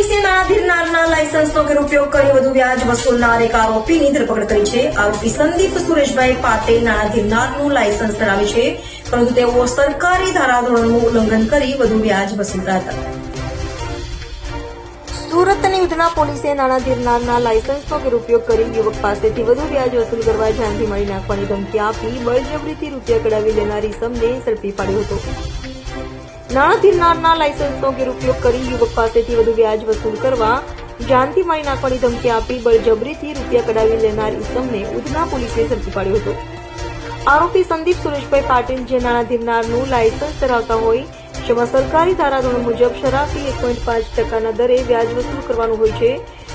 સુરત પોલીસે ધીરનારના લાયસન્સનો ગેરઉપયોગ કરી વધુ વ્યાજ વસૂલનાર એક આરોપીની ધરપકડ કરી છે. આરોપી સંદીપ સુરેશભાઈ પાટેલ નાણાં ધીરનારનું લાયસન્સ ધરાવે છે, પરંતુ તેઓ સરકારી ધારાધોરણનું ઉલ્લંઘન કરી વધુ વ્યાજ વસૂલતા હતા. સુરતની ઉધના પોલીસે નાણાં ધીરનારના લાયસન્સનો ગેરઉપયોગ કરી યુવક પાસેથી વધુ વ્યાજ વસૂલ કરવા જાનથી મળી નાખવાની ધમકી આપી, બળજબરીથી રૂપિયા કઢાવી લેનારી સમને ઝડપી પાડ્યો હતો. નાણાં ધિરનારના લાયસન્સનો ગેરઉપયોગ કરી યુવક પાસેથી વધુ વ્યાજ વસૂલ કરવા જાનથી મારી નાખવાની ધમકી આપી બળજબરીથી રૂપિયા કઢાવી લેનાર ઇસમને ઉધના પોલીસે ઝડપી પાડ્યો હતો. આરોપી સંદીપ સુરેશભાઈ પાટીલ, જે નાણાં ધીરનારનું લાયસન્સ ધરાવતા હોય, જેમાં સરકારી ધારાધોરણ મુજબ શરાબી એક પોઈન્ટ પાંચ ટકાના દરે વ્યાજ વસૂલ કરવાનું હોય છે,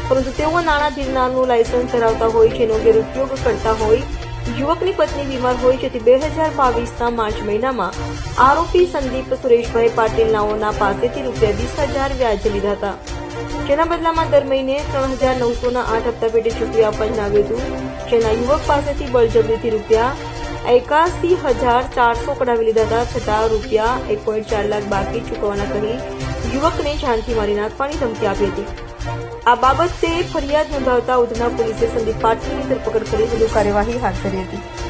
પરંતુ તેઓ નાણાં ધીરનારનું લાયસન્સ ધરાવતા હોય, જેનો ગેરઉપયોગ કરતા હોય યુવકની પત્ની બીમાર હોય જેથી બે હજાર બાવીસના માર્ચ મહિનામાં આરોપી સંદીપ સુરેશભાઈ પાટીલ નાઓના પાસેથી રૂપિયા વીસ હજાર વ્યાજ લીધા હતા. જેના બદલામાં દર મહિને ત્રણ હજાર નવસોના આઠ હપ્તા પેટે ચૂકવી આપવા જણાવ્યું હતું. જેના યુવક પાસેથી બળજબરીથી રૂપિયા એકાસી હજાર ચારસો કઢાવી લીધા હતા, છતાં રૂપિયા એક પોઈન્ટ ચાર લાખ બાકી ચૂકવવાના કહી યુવકને જાનથી મારી નાખવાની ધમકી આપી હતી. આ બાબતે ફરિયાદ નોંધાવતા ઉધના પોલીસે સંદીપ પાટીલની ધરપકડ કરી વધુ કાર્યવાહી હાથ ધરી હતી.